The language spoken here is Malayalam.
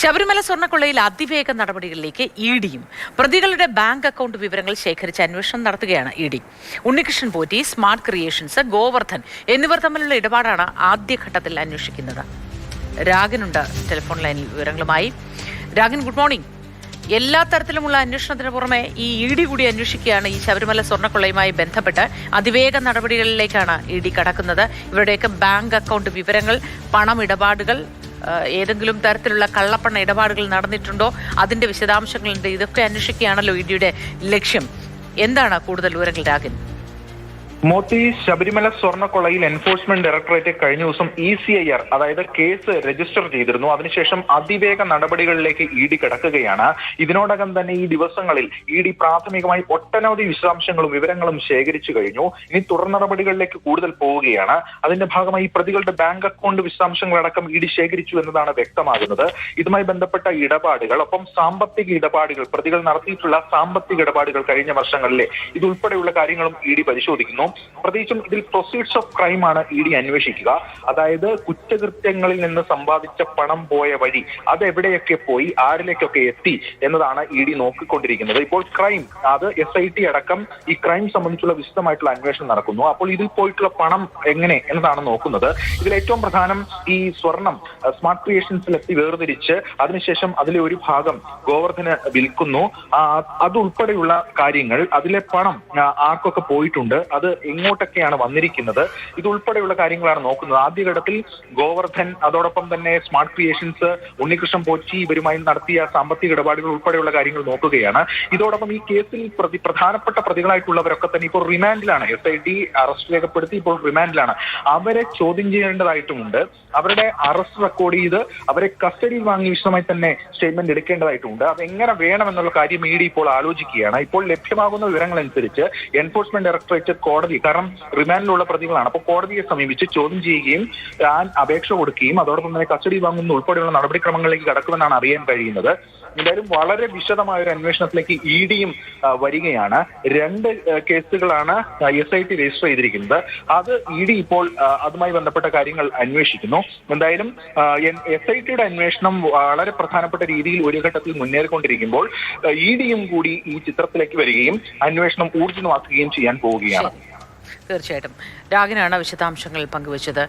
ശബരിമല സ്വർണക്കൊള്ളയിൽ അതിവേഗ നടപടികളിലേക്ക് ഇ ഡിയും. പ്രതികളുടെ ബാങ്ക് അക്കൗണ്ട് വിവരങ്ങൾ ശേഖരിച്ച് അന്വേഷണം നടത്തുകയാണ് E D. Unnikrishnan Potti smart creations Govardhan എന്നിവർ തമ്മിലുള്ള ഇടപാടാണ് ആദ്യഘട്ടത്തിൽ അന്വേഷിക്കുന്നത്. രാഗനുണ്ട് ടെലിഫോൺ ലൈനിൽ വിവരങ്ങളുമായി. Ragan good morning. എല്ലാ തരത്തിലുമുള്ള അന്വേഷണത്തിന് പുറമെ ഈ ഇ ഡി കൂടി അന്വേഷിക്കുകയാണ് ഈ ശബരിമല സ്വർണക്കൊള്ളയുമായി ബന്ധപ്പെട്ട് അതിവേഗ നടപടികളിലേക്കാണ് ഇ ഡി കടക്കുന്നത്. ഇവരുടെയൊക്കെ ബാങ്ക് അക്കൗണ്ട് വിവരങ്ങൾ പണമിടപാടുകൾ ഏഹ് ഏതെങ്കിലും തരത്തിലുള്ള കള്ളപ്പണ ഇടപാടുകൾ നടന്നിട്ടുണ്ടോ? അതിന്റെ വിശദാംശങ്ങളുണ്ട്. ഇതൊക്കെ അന്വേഷിക്കുകയാണല്ലോ ഇഡിയുടെ ലക്ഷ്യം. എന്താണ് കൂടുതൽ വിവരങ്ങൾ രാഗൻ? മോത്തി ശബരിമല സ്വർണക്കൊളയിൽ എൻഫോഴ്സ്മെന്റ് ഡയറക്ടറേറ്റ് കഴിഞ്ഞ ദിവസം ഇ സി ഐ ആർ അതായത് കേസ് രജിസ്റ്റർ ചെയ്തിരുന്നു. അതിനുശേഷം അതിവേഗ നടപടികളിലേക്ക് ഇ ഡി കിടക്കുകയാണ്. ഇതിനോടകം തന്നെ ഈ ദിവസങ്ങളിൽ ഇ ഡി പ്രാഥമികമായി ഒട്ടനവധി വിശദാംശങ്ങളും വിവരങ്ങളും ശേഖരിച്ചു കഴിഞ്ഞു. ഇനി തുടർ നടപടികളിലേക്ക് കൂടുതൽ പോവുകയാണ്. അതിന്റെ ഭാഗമായി പ്രതികളുടെ ബാങ്ക് അക്കൗണ്ട് വിശദാംശങ്ങളടക്കം ഇ ഡി ശേഖരിച്ചു എന്നതാണ് വ്യക്തമാകുന്നത്. ഇതുമായി ബന്ധപ്പെട്ട ഇടപാടുകൾ ഒപ്പം സാമ്പത്തിക ഇടപാടുകൾ പ്രതികൾ നടത്തിയിട്ടുള്ള സാമ്പത്തിക ഇടപാടുകൾ കഴിഞ്ഞ വർഷങ്ങളിലെ ഇതുൾപ്പെടെയുള്ള കാര്യങ്ങളും ഇ ഡി പരിശോധിക്കുന്നു. പ്രത്യേകിച്ചും ഇതിൽ പ്രൊസീഡ്സ് ഓഫ് ക്രൈം ആണ് ഇ ഡി അന്വേഷിക്കുക. അതായത് കുറ്റകൃത്യങ്ങളിൽ നിന്ന് സമ്പാദിച്ച പണം പോയ വഴി അത് എവിടെയൊക്കെ പോയി ആരിലേക്കൊക്കെ എത്തി എന്നതാണ് ഇ ഡി നോക്കിക്കൊണ്ടിരിക്കുന്നത്. ഇപ്പോൾ ക്രൈം അത് എസ് ഐ ടി അടക്കം ഈ ക്രൈം സംബന്ധിച്ചുള്ള വിശദമായിട്ടുള്ള അന്വേഷണം നടക്കുന്നു. അപ്പോൾ ഇതിൽ പോയിട്ടുള്ള പണം എങ്ങനെ എന്നതാണ് നോക്കുന്നത്. ഇതിൽ ഏറ്റവും പ്രധാനം ഈ സ്വർണം സ്മാർട്ട് ക്രിയേഷൻസിൽ എത്തി വേർതിരിച്ച് അതിനുശേഷം അതിലെ ഒരു ഭാഗം ഗോവർദ്ധന് വിൽക്കുന്നു. അതുൾപ്പെടെയുള്ള കാര്യങ്ങൾ അതിലെ പണം ആർക്കൊക്കെ പോയിട്ടുണ്ട്. അത് എങ്ങോട്ടൊക്കെയാണ് വന്നിരിക്കുന്നത്. ഇതുൾപ്പെടെയുള്ള കാര്യങ്ങളാണ് നോക്കുന്നത്. ആദ്യഘട്ടത്തിൽ ഗോവർദ്ധൻ അതോടൊപ്പം തന്നെ സ്മാർട്ട് ക്രിയേഷൻസ് ഉണ്ണികൃഷ്ണൻ പോച്ചി ഇവരുമായി നടത്തിയ സാമ്പത്തിക ഇടപാടുകൾ ഉൾപ്പെടെയുള്ള കാര്യങ്ങൾ നോക്കുകയാണ്. ഇതോടൊപ്പം ഈ കേസിൽ പ്രതി പ്രധാനപ്പെട്ട പ്രതികളായിട്ടുള്ളവരൊക്കെ തന്നെ ഇപ്പോൾ റിമാൻഡിലാണ്. എസ് ഐ ടി അറസ്റ്റ് രേഖപ്പെടുത്തി ഇപ്പോൾ റിമാൻഡിലാണ്. അവരെ ചോദ്യം ചെയ്യേണ്ടതായിട്ടുമുണ്ട്. അവരുടെ അറസ്റ്റ് റെക്കോർഡ് ചെയ്ത് അവരെ കസ്റ്റഡിയിൽ വാങ്ങി വിശദമായി തന്നെ സ്റ്റേറ്റ്മെന്റ് എടുക്കേണ്ടതായിട്ടുണ്ട് അത് എങ്ങനെ വേണമെന്നുള്ള കാര്യം ഇ ഡി ഇപ്പോൾ ആലോചിക്കുകയാണ്. ഇപ്പോൾ ലഭ്യമാകുന്ന വിവരങ്ങൾ അനുസരിച്ച് എൻഫോഴ്സ്മെന്റ് ഡയറക്ടറേറ്റ് കോടതി കാരണം റിമാൻഡിലുള്ള പ്രതികളാണ്. അപ്പോൾ കോടതിയെ സമീപിച്ച് ചോദ്യം ചെയ്യുകയും താൻ അപേക്ഷ കൊടുക്കുകയും അതോടൊപ്പം തന്നെ കസ്റ്റഡി വാങ്ങുന്ന ഉൾപ്പെടെയുള്ള നടപടിക്രമങ്ങളിലേക്ക് കടക്കുമെന്നാണ് അറിയാൻ കഴിയുന്നത്. എന്തായാലും വളരെ വിശദമായ ഒരു അന്വേഷണത്തിലേക്ക് ഇ ഡിയും വരികയാണ്. രണ്ട് കേസുകളാണ് എസ് ഐ ടി രജിസ്റ്റർ ചെയ്തിരിക്കുന്നത്. അത് ഇ ഡി ഇപ്പോൾ അതുമായി ബന്ധപ്പെട്ട കാര്യങ്ങൾ അന്വേഷിക്കുന്നു. എന്തായാലും എസ് ഐ ടിയുടെ അന്വേഷണം വളരെ പ്രധാനപ്പെട്ട രീതിയിൽ ഒരു ഘട്ടത്തിൽ മുന്നേറിക്കൊണ്ടിരിക്കുമ്പോൾ ഇ ഡിയും കൂടി ഈ ചിത്രത്തിലേക്ക് വരികയും അന്വേഷണം ഊർജിതമാക്കുകയും ചെയ്യാൻ പോവുകയാണ്. തീർച്ചയായിട്ടും. രാഗനാണ് വിശദാംശങ്ങൾ പങ്കുവച്ചത്.